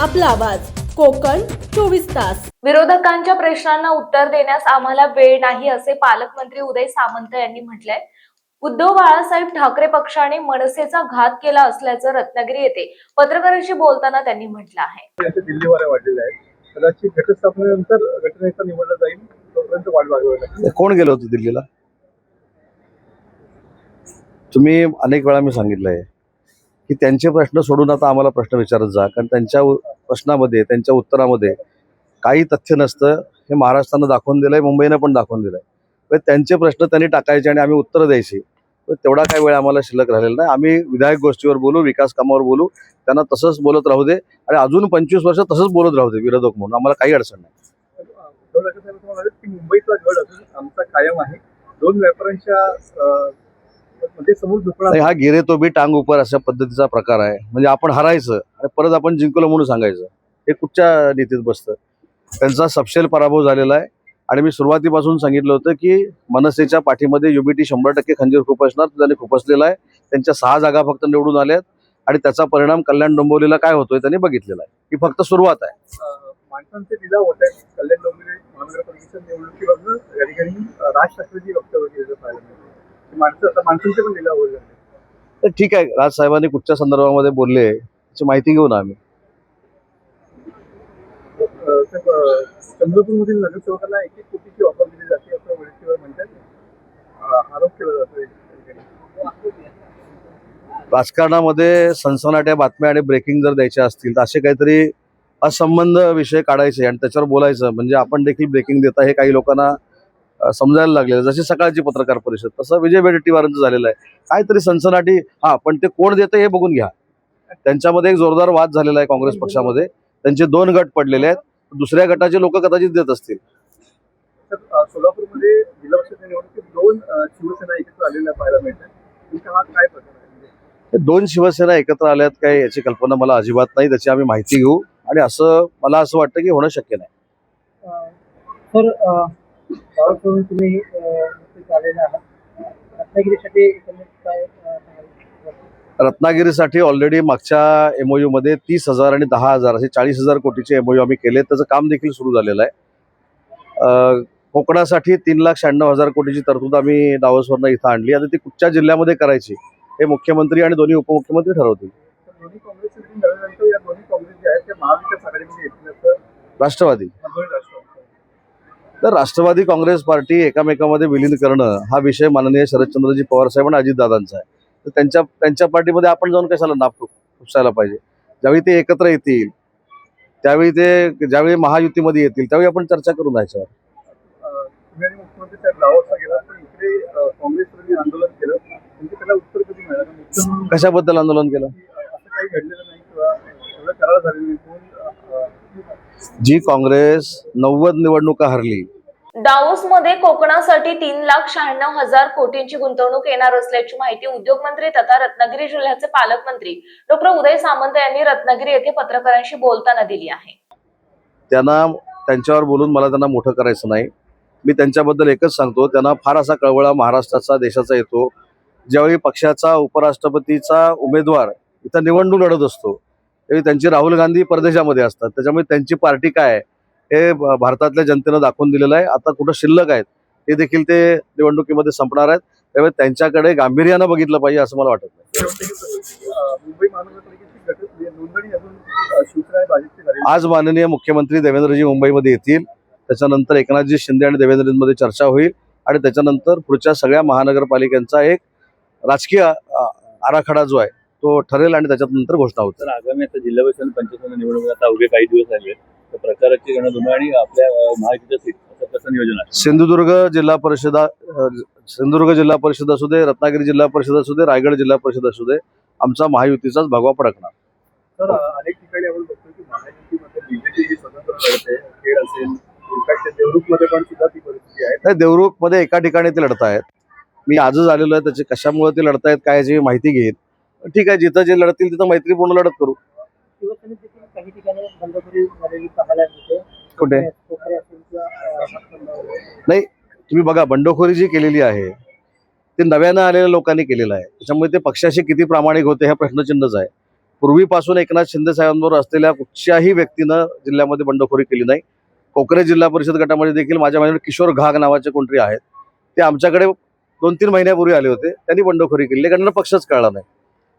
आपला आवाज. कोकण चोवीस तास. विरोधकांच्या प्रश्नांना उत्तर देण्यास आम्हाला वेळ नाही असे पालकमंत्री उदय सामंत यांनी म्हटलंय. उद्धव बाळासाहेब ठाकरे पक्षाने मनसेचा घात केला असल्याचं रत्नागिरी येथे पत्रकारांशी बोलताना त्यांनी म्हटलं आहे. आहेत. कदाचित घटस्थापनेनंतर घटनेचा निवडला जाईल तोपर्यंत वाट बघावी लागेल. कोण गेलं होतं दिल्लीला? तुम्ही अनेक वेळा मी सांगितलंय की त्यांचे प्रश्न सोडून आता आम्हाला प्रश्न विचारत जा. कारण त्यांच्या प्रश्नामध्ये त्यांच्या उत्तरामध्ये काही तथ्य नसतं. हे महाराष्ट्रानं दाखवून दिलंय मुंबईनं पण दाखवून दिलं आहे त्यांचे प्रश्न त्यांनी टाकायचे आणि आम्ही उत्तरं द्यायची. तेवढा काही वेळ आम्हाला शिल्लक राहिलेला नाही. आम्ही विधायक गोष्टीवर बोलू विकास कामावर बोलू. त्यांना तसंच बोलत राहू दे. आणि अजून पंचवीस वर्ष तसंच बोलत राहू दे विरोधक म्हणून. आम्हाला काही अडचण नाही. मुंबईचा गड अजून आमचा कायम आहे. दोन व्यापाऱ्यांच्या हा गिरे तो बी टांग उपर अशा पद्धतीचा प्रकार आहे. म्हणजे आपण हरायचं आणि परत आपण जिंकलो म्हणून सांगायचं. हे कुठच्या नीतीत बसतं? त्यांचा सपशेल पराभव झालेला आहे. आणि मी सुरुवातीपासून सांगितलं होतं की मनसेच्या पाठीमध्ये युबीटी शंभर टक्के खंजीर खुपसणार त्यांनी खुपसलेला आहे. त्यांच्या सहा जागा फक्त निवडून आल्यात. आणि त्याचा परिणाम कल्याण डोंबिवलीला काय होतोय त्यांनी बघितलेला आहे. ही फक्त सुरुवात आहे. अं, माणसांचे लिलाव होत आहेत. कल्याण डोंबिवली महानगरपालिकेच्या निवडणुकीवरनं या ठिकाणी अं, राज वक्तव्य तर ठीक आहे राज साहेबांनी कुठच्या संदर्भामध्ये बोलले त्याची माहिती घेऊ ना आम्ही चंद्रपूरमधील नगरसेवकांना एक एक कोटीची ऑफर दिली जाते असं म्हणतात. आरोप केला जातो. राजकारणामध्ये सनसनाट्या बातम्या आणि ब्रेकिंग जर द्यायच्या असतील तर असे काहीतरी असंबंध विषय काढायचे आणि त्याच्यावर बोलायचं. म्हणजे आपण देखील ब्रेकिंग देता हे काही लोकांना समजायला लागले. जशी सकाळची पत्रकार परिषद तसं विजय वडेट्टीवारांचं झालेलं आहे. काहीतरी सनसनाटी हा पण ते कोण देतं हे बघून घ्या. त्यांच्यामध्ये एक जोरदार वाद झालेला आहे काँग्रेस पक्षामध्ये. त्यांचे दोन गट पडलेले आहेत. दुसऱ्या गटाचे लोक कदाचित देत असतील. सोलापूरमध्ये शिवसेना एकत्र आलेल्या पाहायला मिळतात. दोन शिवसेना एकत्र आल्यात काय याची कल्पना मला अजिबात नाही. त्याची आम्ही माहिती घेऊ. आणि असं मला असं वाटतं की होणं शक्य नाही. सर बाळासाहेब तुम्ही आलेले आहात. रत्नागिरीसाठी काय ऑलरेडी मागच्या एमओयू मध्ये तीस हजार आणि दहा हजार असे चाळीस हजार कोटीचे एमओयू आम्ही केले. त्याचं काम देखील सुरू झालेलं आहे. कोकणासाठी तीन लाख शहाण्णव हजार कोटीची तरतूद आम्ही डावसवरनं इथं आणली. आता ती कुठच्या जिल्ह्यामध्ये करायची हे मुख्यमंत्री आणि दोन्ही उपमुख्यमंत्री ठरवतील. राष्ट्रवादी. तर राष्ट्रवादी काँग्रेस पार्टी एकामेकामध्ये विलीन करणं हा विषय माननीय शरदचंद्रजी पवार साहेब आणि अजितदादांचा आहे. तर त्यांच्या त्यांच्या पार्टीमध्ये आपण जाऊन कशाला नाप खुपसायला पाहिजे? ज्यावेळी ते एकत्र येतील त्यावेळी ते ज्यावेळी महायुतीमध्ये येतील त्यावेळी आपण चर्चा करू ना याच्यावर. अं, तुम्ही आणि मुख्यमंत्री साहेब लाहोरला गेला पण इकडे अं, काँग्रेसमध्ये आंदोलन केलं. त्याला उत्तर कधी मिळालं? उत्तर म्हणून कशाबद्दल आंदोलन केलं? जी काँग्रेस नव्वद निवडणुका हरली. दावोस मध्ये कोकणासाठी तीन लाख शहाण्णव हजार कोटींची गुंतवणूक येणार असल्याची माहिती उद्योगमंत्री तथा रत्नागिरी जिल्ह्याचे पालकमंत्री डॉक्टर उदय सामंत यांनी रत्नागिरी येथे पत्रकारांशी बोलताना दिली आहे. त्यांना त्यांच्यावर बोलून मला त्यांना मोठं करायचं नाही. मी त्यांच्याबद्दल एकच सांगतो त्यांना फार असा कळवळा महाराष्ट्राचा देशाचा येतो. ज्यावेळी पक्षाचा उपराष्ट्रपतीचा उमेदवार इथं निवडणूक लढत असतो त्यांची राहुल गांधी परदेशामध्ये असतात. त्याच्यामुळे त्यांची पार्टी काय आहे हे भारतातल्या जनतेनं दाखवून दिलेलं आहे. आता कुठं शिल्लक आहेत हे देखील ते निवडणुकीमध्ये संपणार आहेत. त्यामुळे त्यांच्याकडे गांभीर्यानं बघितलं पाहिजे असं मला वाटत नाही. वाटतं आज माननीय मुख्यमंत्री देवेंद्रजी मुंबईमध्ये येतील. त्याच्यानंतर एकनाथजी शिंदे आणि देवेंद्रजींमध्ये चर्चा होईल. आणि त्याच्यानंतर पुढच्या सगळ्या महानगरपालिकांचा एक राजकीय आराखडा जो आहे तो ठरेल आणि त्याच्यात नंतर घोषणा तर आगामी आता जिल्हा परिषद पंचायत निवडणूक आता उभे काही दिवस राहिले तर प्रचाराची गणधुमा आणि आपल्या अं, महायुतीचं सीट असं कसं नियोजन आहे. सिंधुदुर्ग जिल्हा परिषदा सिंधुदुर्ग जिल्हा परिषद असू दे रत्नागिरी जिल्हा परिषद असू दे रायगड जिल्हा परिषद असू दे आमचा महायुतीचाच भगवा फडकणार. तर अनेक ठिकाणी आपण बघतो की महायुतीमध्ये बीजेपी ही स्वतंत्र लढते खेळ असेल इनफॅक्ट देवरूखमध्ये पण सुद्धा ती परिस्थिती आहे. नाही देवरुखमध्ये एका ठिकाणी ते लढतायत मी आजच आलेलो आहे त्याचे कशामुळे ते लढतायत काय याची माहिती घेईन ठीक आहे जिथं जे लढतील तिथं मैत्रीपूर्ण लढत करू. कुठे? नाही तुम्ही बघा बंडखोरी जी केलेली आहे ते नव्यानं आलेल्या लोकांनी केलेलं आहे. त्याच्यामुळे ते पक्षाशी किती प्रामाणिक होते ह्या प्रश्नचिन्हच आहे. पूर्वीपासून एकनाथ शिंदे साहेबांबरोबर असलेल्या कुठच्याही व्यक्तीनं जिल्ह्यामध्ये बंडखोरी केली नाही. कोकरे जिल्हा परिषद गटामध्ये देखील माझ्या माझ्याकडे किशोर घाग नावाचे कोणतरी आहेत. ते आमच्याकडे दोन तीन महिन्यापूर्वी आले होते त्यांनी बंडखोरी केली. कारण पक्षच कळला नाही.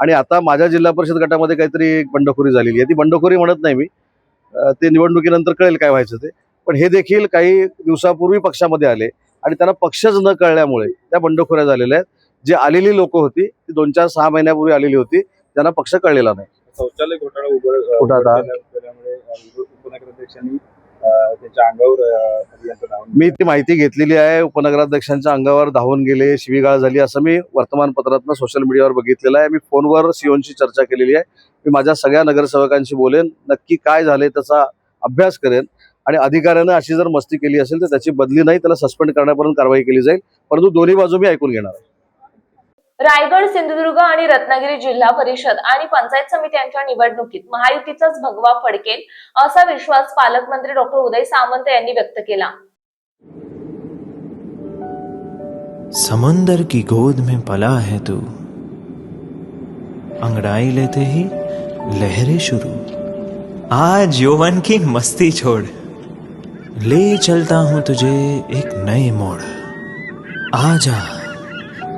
आणि आता माझ्या जिल्हा परिषद गटामध्ये काहीतरी एक बंडखोरी झालेली आहे. ती बंडखोरी म्हणत नाही मी. ते निवडणुकीनंतर कळेल काय व्हायचं ते. पण हे देखील काही दिवसापूर्वी पक्षामध्ये आले आणि त्यांना पक्षच न कळल्यामुळे त्या बंडखोऱ्या झालेल्या आहेत. जी आलेली लोक होती ती दोन चार सहा महिन्यापूर्वी आलेली होती त्यांना पक्ष कळलेला नाही. शौचालय घोटाळा उघड त्यांच्या अंगावर मी ती माहिती घेतलेली आहे. उपनगराध्यक्षांच्या अंगावर धावून गेले शिवीगाळ झाली असं मी वर्तमानपत्रातनं सोशल मीडियावर बघितलेलं आहे. मी फोनवर सीओनशी चर्चा केलेली आहे. मी माझ्या सगळ्या नगरसेवकांशी बोलेन नक्की काय झाले त्याचा अभ्यास करेन आणि अधिकाऱ्यानं अशी जर मस्ती केली असेल तर त्याची बदली नाही त्याला सस्पेंड करण्यापर्यंत कारवाई केली जाईल. परंतु दोन्ही बाजू मी ऐकून घेणार आहे. रायगड सिंधुदुर्ग आणि रत्नागिरी जिल्हा परिषद आणि पंचायत समित्यांच्या निवडणुकीत महायुतीचाच भगवा फडकेल असा विश्वास पालकमंत्री डॉक्टर उदय सामंत यांनी व्यक्त केला. समंदर की गोद में पला है तू। अंगड़ाई लेते ही लहरें शुरू। आज यौवन की मस्ती छोड़। ले चलता हूं तुझे एक नए मोड़। आ जा